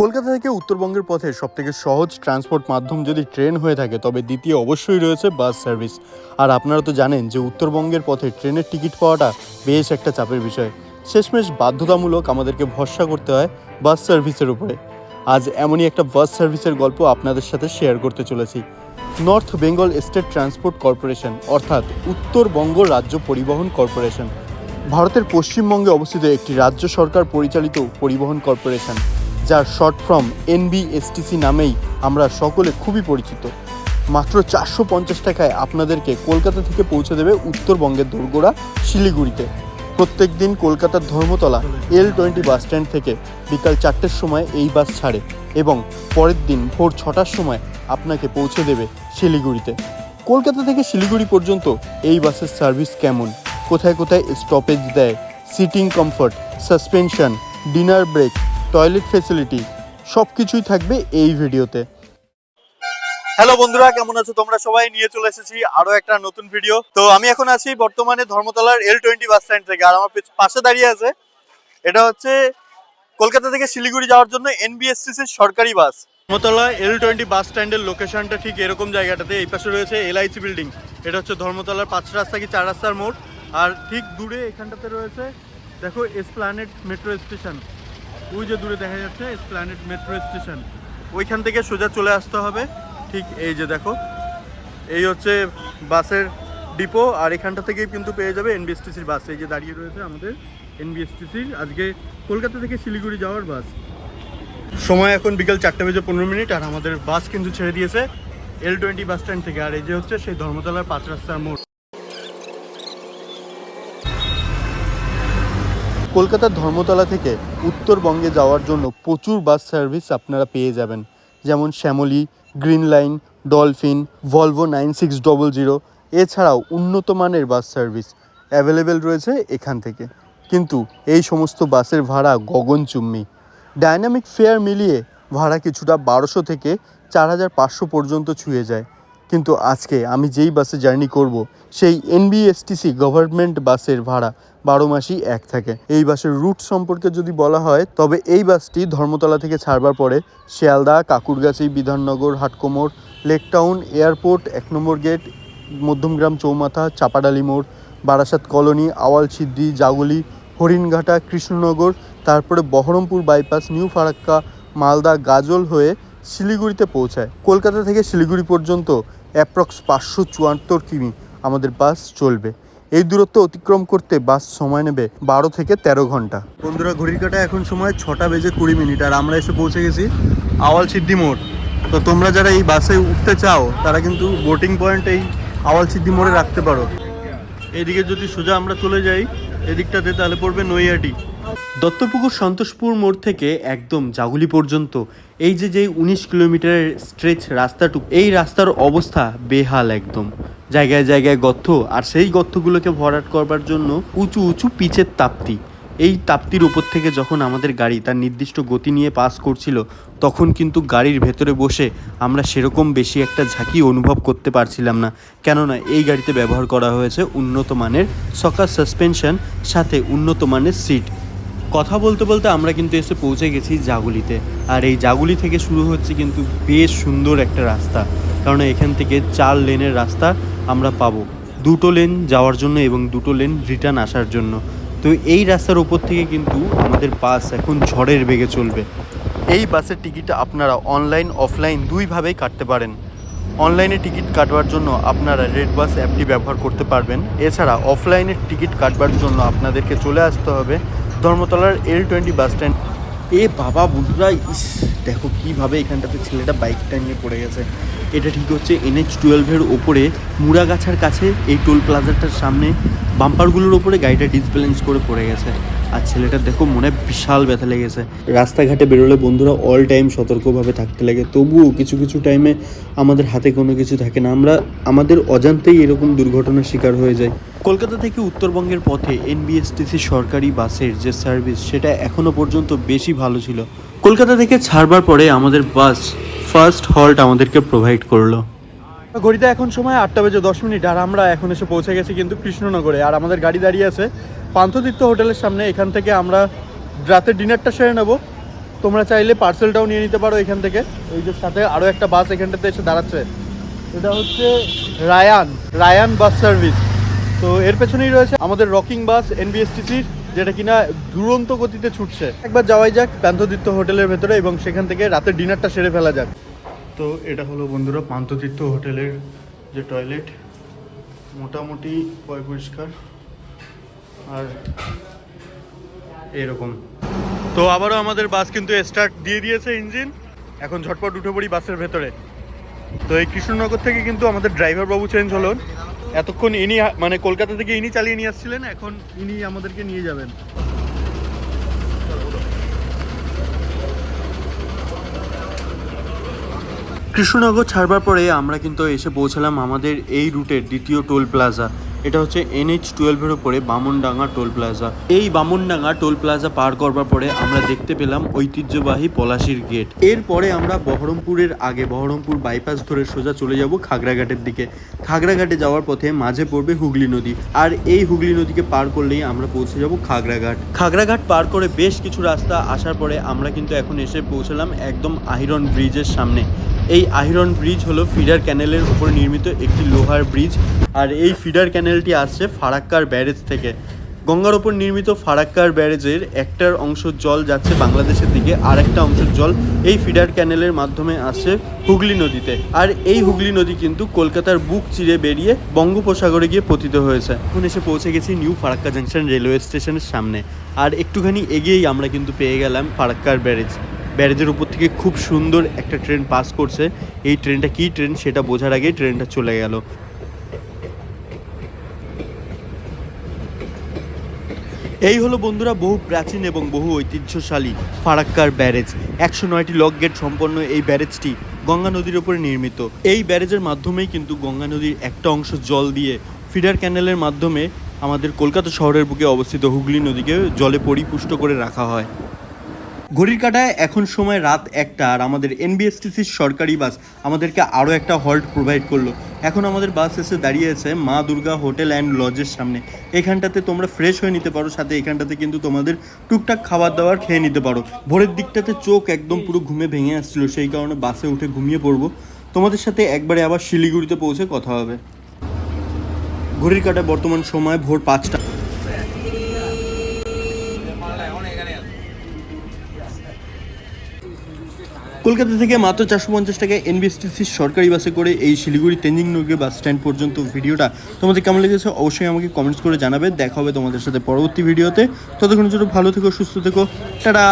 কলকাতা থেকে উত্তরবঙ্গের পথে সবথেকে সহজ ট্রান্সপোর্ট মাধ্যম যদি ট্রেন হয়ে থাকে, তবে দ্বিতীয় অবশ্যই রয়েছে বাস সার্ভিস আর আপনারা তো জানেন যে উত্তরবঙ্গের পথে ট্রেনের টিকিট পাওয়াটা বেশ একটা চাপের বিষয়। শেষমেশ বাধ্যতামূলক আমাদেরকে ভরসা করতে হয় বাস সার্ভিসের উপরে। আজ এমনই একটা বাস সার্ভিসের গল্প আপনাদের সাথে শেয়ার করতে চলেছি। North Bengal state transport corporation অর্থাৎ উত্তরবঙ্গ রাজ্য পরিবহন কর্পোরেশন। ভারতের পশ্চিমবঙ্গে অবস্থিত একটি রাজ্য সরকার পরিচালিত পরিবহন কর্পোরেশন। যার শর্ট ফর্ম এনবিএসটিসি নামেই আমরা সকলে খুবই পরিচিত। মাত্র চারশো পঞ্চাশ টাকায় আপনাদেরকে কলকাতা থেকে পৌঁছে দেবে উত্তরবঙ্গের দোরগোড়া শিলিগুড়িতে। প্রত্যেক দিন কলকাতার Dharmatala L twenty bus stand থেকে বিকাল চারটের সময় এই বাস ছাড়ে এবং পরের দিন ভোর ছটার সময় আপনাকে পৌঁছে দেবে শিলিগুড়িতে। কলকাতা থেকে শিলিগুড়ি পর্যন্ত এই বাসের সার্ভিস কেমন? কোথায় কোথায় স্টপেজ দেয়? Sitting comfort suspension dinner break toilet facility সব কিছুই থাকবে এই ভিডিওতে। হ্যালো বন্ধুরা, কেমন আছো তোমরা? সবাই নিয়ে চলে এসেছি আরও একটা নতুন ভিডিও তো আমি এখন আছি বর্তমানে ধর্মতলার এল টোয়েন্টি বাস স্ট্যান্ড থেকে, আর আমার পাশে দাঁড়িয়ে আছে, এটা হচ্ছে কলকাতা থেকে শিলিগুড়ি যাওয়ার জন্য এনবিএসটিসির সরকারি বাস ধর্মতলা এল টোয়েন্টি বাস স্ট্যান্ডের লোকেশনটা ঠিক এরকম জায়গাটাতে, এই পাশে রয়েছে এলআইসি বিল্ডিং এটা হচ্ছে ধর্মতলার পাঁচ রাস্তা কি চার রাস্তার মোড়। আর ঠিক দূরে এখানটাতে রয়েছে, দেখো এসপ্ল্যানেট মেট্রো স্টেশন ওই যে দূরে দেখা যাচ্ছে এসপ্ল্যানেট মেট্রো স্টেশন ওইখান থেকে সোজা চলে আসতে হবে। ঠিক এই যে দেখো। এই হচ্ছে বাসের ডিপো, আর এখানটা থেকেই কিন্তু পেয়ে যাবে এনবিএসটিসির বাস। এই যে দাঁড়িয়ে রয়েছে আমাদের এনবিএসটিসির আজকে কলকাতা থেকে শিলিগুড়ি যাওয়ার বাস। সময় এখন বিকেল চারটে বেজে পনেরো মিনিট, আর আমাদের বাস কিন্তু ছেড়ে দিয়েছে এল টোয়েন্টি বাস স্ট্যান্ড থেকে। আর এই যে হচ্ছে সেই ধর্মতলার পাঁচ রাস্তার মোড়। কলকাতার ধর্মতলা থেকে উত্তরবঙ্গে যাওয়ার জন্য প্রচুর বাস সার্ভিস আপনারা পেয়ে যাবেন। যেমন Shyamoli, green line, Dolphin, Volvo nine six double zero, এছাড়াও উন্নত মানের বাস সার্ভিস অ্যাভেলেবেল রয়েছে এখান থেকে। কিন্তু এই সমস্ত বাসের ভাড়া গগনচুম্বী। ডায়নামিক ফেয়ার মিলিয়ে ভাড়া কিছুটা বারোশো থেকে চার হাজার পাঁচশো পর্যন্ত ছুঁয়ে যায়। কিন্তু আজকে আমি যেই বাসে জার্নি করব, সেই এনবিএসটিসি গভর্নমেন্ট বাসের ভাড়া বারো মাসই এক থাকে। এই বাসের রুট সম্পর্কে যদি বলা হয়, তবে এই বাসটি ধর্মতলা থেকে ছাড়বার পরে শিয়ালদা, কাকুরগাছি, বিধাননগর হাটকোমর লেকটাউন, এয়ারপোর্ট, এক নম্বর গেট, মধ্যমগ্রাম চৌমাথা, চাপাডালি মোড়, বারাসাত কলোনি, আওয়াল সিদ্দি জাগুলি, হরিণঘাটা, কৃষ্ণনগর, তারপরে বহরমপুর বাইপাস, নিউ ফারাক্কা, মালদা, গাজল হয়ে শিলিগুড়িতে পৌঁছায়। কলকাতা থেকে শিলিগুড়ি পর্যন্ত অ্যাপ্রক্স পাঁচশো চুয়াত্তর কিমি আমাদের বাস চলবে। এই দূরত্ব অতিক্রম করতে বাস সময় নেবে বারো থেকে তেরো ঘণ্টা। বন্ধুরা, ঘড়ির কাটা এখন সময় ছটা বেজে কুড়ি মিনিট আর আমরা এসে পৌঁছে গেছি আওয়াল সিদ্ধি মোড়। তো তোমরা যারা এই বাসে উঠতে চাও, তারা কিন্তু বোটিং পয়েন্ট এই আওয়াল সিদ্ধি মোড়ে রাখতে পারো। এদিকে যদি সোজা আমরা চলে যাই এদিকটাতে তাহলে পড়বে নৈয়াটি দত্তপুকুর সন্তোষপুর মোড় থেকে একদম জাগুলি পর্যন্ত। এই যে যে উনিশ কিলোমিটারের স্ট্রেচ রাস্তাটুক, এই রাস্তার অবস্থা বেহাল একদম। জায়গায় জায়গায় গর্ত, আর সেই গর্তগুলোকে ভরাট করবার জন্য উঁচু উঁচু পিচের তাপ্তি। এই তাপ্তির উপর থেকে যখন আমাদের গাড়ি তার নির্দিষ্ট গতি নিয়ে পাস করছিল, তখন কিন্তু গাড়ির ভেতরে বসে আমরা সেরকম বেশি একটা ঝাঁকি অনুভব করতে পারছিলাম না। কেননা এই গাড়িতে ব্যবহার করা হয়েছে উন্নত মানের সকার সাসপেনশন, সাথে উন্নত মানের সিট। কথা বলতে বলতে আমরা কিন্তু এসে পৌঁছে গেছি জাগুলিতে। আর এই জাগুলি থেকে শুরু হচ্ছে কিন্তু বেশ সুন্দর একটা রাস্তা। কারণ এখান থেকে চার লেনের রাস্তা আমরা পাবো। দুটো লেন যাওয়ার জন্য এবং দুটো লেন রিটার্ন আসার জন্য। তো এই রাস্তার উপর থেকে কিন্তু আমাদের বাস এখন ঝড়ের বেগে চলবে। এই বাসের টিকিট আপনারা অনলাইন, অফলাইন দুইভাবেই কাটতে পারেন। অনলাইনে টিকিট কাটবার জন্য আপনারা রেড বাস অ্যাপটি ব্যবহার করতে পারবেন। এছাড়া অফলাইনে টিকিট কাটবার জন্য আপনাদেরকে চলে আসতে হবে ধর্মতলার এল টোয়েন্টি বাস স্ট্যান্ড। এ বাবা বন্ধুরা, ইস! দেখো কীভাবে এখানটাতে ছেলেটা বাইকটা নিয়ে পড়ে গেছে। এটা ঠিক হচ্ছে এনএইচ টুয়েলভের ওপরে মুড়াগাছার কাছে এই টোল প্লাজাটার সামনে বাম্পারগুলোর ওপরে গাড়িটা ডিসব্যালেন্স করে পড়ে গেছে। আর ছেলেটা দেখো মনে হয় বিশাল ব্যথা লেগেছে। রাস্তাঘাটে বেরোলে বন্ধুরা অল টাইম সতর্কভাবে থাকতে লাগে। তবুও কিছু কিছু টাইমে আমাদের হাতে কোনো কিছু থাকে না। আমরা আমাদের অজান্তেই এরকম দুর্ঘটনার শিকার হয়ে যাই। কলকাতা থেকে উত্তরবঙ্গের পথে এনবিএসটিসি সরকারি বাসের যে সার্ভিস সেটা এখনও পর্যন্ত বেশি ভালো ছিল। কলকাতা থেকে ছাড়বার পরে আমাদের বাস ফার্স্ট হল্ট আমাদেরকে প্রোভাইড করল। ঘড়িতে এখন সময় আটটা বেজে দশ মিনিট আর আমরা এখন এসে পৌঁছে গেছি কিন্তু কৃষ্ণনগরে। আর আমাদের গাড়ি দাঁড়িয়ে আছে পান্থতীর্থ হোটেলের সামনে, এখান থেকে আমরা রাতের ডিনারটা সেরে নেব। তোমরা চাইলে পার্সেলটাও নিয়ে নিতে পারো এখান থেকে। এই যে সাথে আরও একটা বাস এখানটাতে এসে দাঁড়াচ্ছে। এটা হচ্ছে রায়ান রায়ান বাস সার্ভিস। তো এর পেছনেই রয়েছে আমাদের রকিং বাস এনবিএসটিসির যেটা কিনা দুরন্ত গতিতে ছুটছে। একবার যাওয়াই যাক পান্থতীর্থ হোটেলের ভেতরে এবং সেখান থেকে রাতের ডিনারটা সেরে ফেলা যাক। তো এটা হলো বন্ধুরা পান্থতীর্থ হোটেলের যে টয়লেট, মোটামুটি পয় পরিষ্কার। আর এরকম। তো আবারও আমাদের বাস কিন্তু স্টার্ট দিয়ে দিয়েছে ইঞ্জিন এখন ঝটপট উঠে পড়ি বাসের ভেতরে। তো এই কৃষ্ণনগর থেকে কিন্তু আমাদের ড্রাইভার বাবু চেঞ্জ হলো এতক্ষণ ইনি মানে কলকাতা থেকে ইনি চালিয়ে নিয়ে আসছিলেন, এখন ইনি আমাদেরকে নিয়ে যাবেন। কৃষ্ণনগর ছাড়বার পরে আমরা কিন্তু এসে পৌঁছালাম আমাদের এই রুটের দ্বিতীয় টোল প্লাজা এটা হচ্ছে এনএইচ টুয়েলভের ওপরে বামনডাঙ্গা টোল প্লাজা। এই বামনডাঙ্গা টোল প্লাজা পার করবার পরে আমরা দেখতে পেলাম ঐতিহ্যবাহী পলাশির গেট। এরপরে আমরা বহরমপুরের আগে বহরমপুর বাইপাস ধরে সোজা চলে যাব খাগড়াঘাটের দিকে। খাগড়াঘাটে যাওয়ার পথে মাঝে পড়বে হুগলি নদী। আর এই হুগলি নদীকে পার করলেই আমরা পৌঁছে যাব খাগড়াঘাট। খাগড়াঘাট পার করে বেশ কিছু রাস্তা আসার পরে আমরা কিন্তু এখন এসে পৌঁছলাম একদম আহিরন ব্রিজের সামনে। এই আহিরন ব্রিজ হলো ফিডার ক্যানেলের উপর নির্মিত একটি লোহার ব্রিজ। আর এই ফিডার ক্যানেলটি আসছে ফারাক্কার ব্যারেজ থেকে। গঙ্গার ওপর নির্মিত ফারাক্কার ব্যারেজের একটার অংশ জল যাচ্ছে বাংলাদেশের দিকে আর একটা অংশের জল এই ফিডার ক্যানেলের মাধ্যমে আসছে হুগলি নদীতে। আর এই হুগলি নদী কিন্তু কলকাতার বুক চিরে বেরিয়ে বঙ্গোপসাগরে গিয়ে পতিত হয়েছে। এখন এসে পৌঁছে গেছি নিউ ফারাক্কা জাংশন রেলওয়ে স্টেশনের সামনে। আর একটুখানি এগিয়েই আমরা কিন্তু পেয়ে গেলাম ফারাক্কার ব্যারেজ। ব্যারেজের উপর থেকে খুব সুন্দর একটা ট্রেন পাস করছে। এই ট্রেনটা কী ট্রেন সেটা বোঝার আগেই ট্রেনটা চলে গেল। এই হলো বন্ধুরা বহু প্রাচীন এবং বহু ঐতিহ্যশালী ফারাক্কার ব্যারেজ। একশো নয়টি লক গেট সম্পন্ন এই ব্যারেজটি গঙ্গা নদীর ওপরে নির্মিত। এই ব্যারেজের মাধ্যমেই কিন্তু গঙ্গা নদীর একটা অংশ জল দিয়ে ফিডার ক্যানেলের মাধ্যমে আমাদের কলকাতা শহরের বুকে অবস্থিত হুগলি নদীকে জলে পরিপুষ্ট করে রাখা হয়। ঘড়ির কাটায় এখন সময় রাত একটা আর আমাদের এনবিএসটিসির সরকারি বাস আমাদেরকে আরও একটা হল্ট প্রোভাইড করল। এখন আমাদের বাস এসে দাঁড়িয়েছে মা দুর্গা হোটেল অ্যান্ড লজের সামনে। এখানটাতে তোমরা ফ্রেশ হয়ে নিতে পারো, সাথে এখানটাতে কিন্তু তোমাদের টুকটাক খাবার দাবার খেয়ে নিতে পারো। ভোরের দিকটাতে চোখ একদম পুরো ঘুমে ভেঙে আসছিল, সেই কারণে বাসে উঠে ঘুমিয়ে পড়ব। তোমাদের সাথে একবারে আবার শিলিগুড়িতে পৌঁছে কথা হবে। ঘড়ির কাটায় বর্তমান সময় ভোর পাঁচটা। কলকাতা থেকে মাত্র চারশো পঞ্চাশ টাকায় এনবিএসটিসির সরকারি বাসে করে এই শিলিগুড়ি তেঞ্জিং নগর বাস স্ট্যান্ড পর্যন্ত ভিডিওটা তোমাদের কেমন লেগেছে অবশ্যই আমাকে কমেন্টস করে জানাবে। দেখা হবে তোমাদের সাথে পরবর্তী ভিডিওতে। ততক্ষণ জন্য ভালো থেকো, সুস্থ থেকো। টাটা!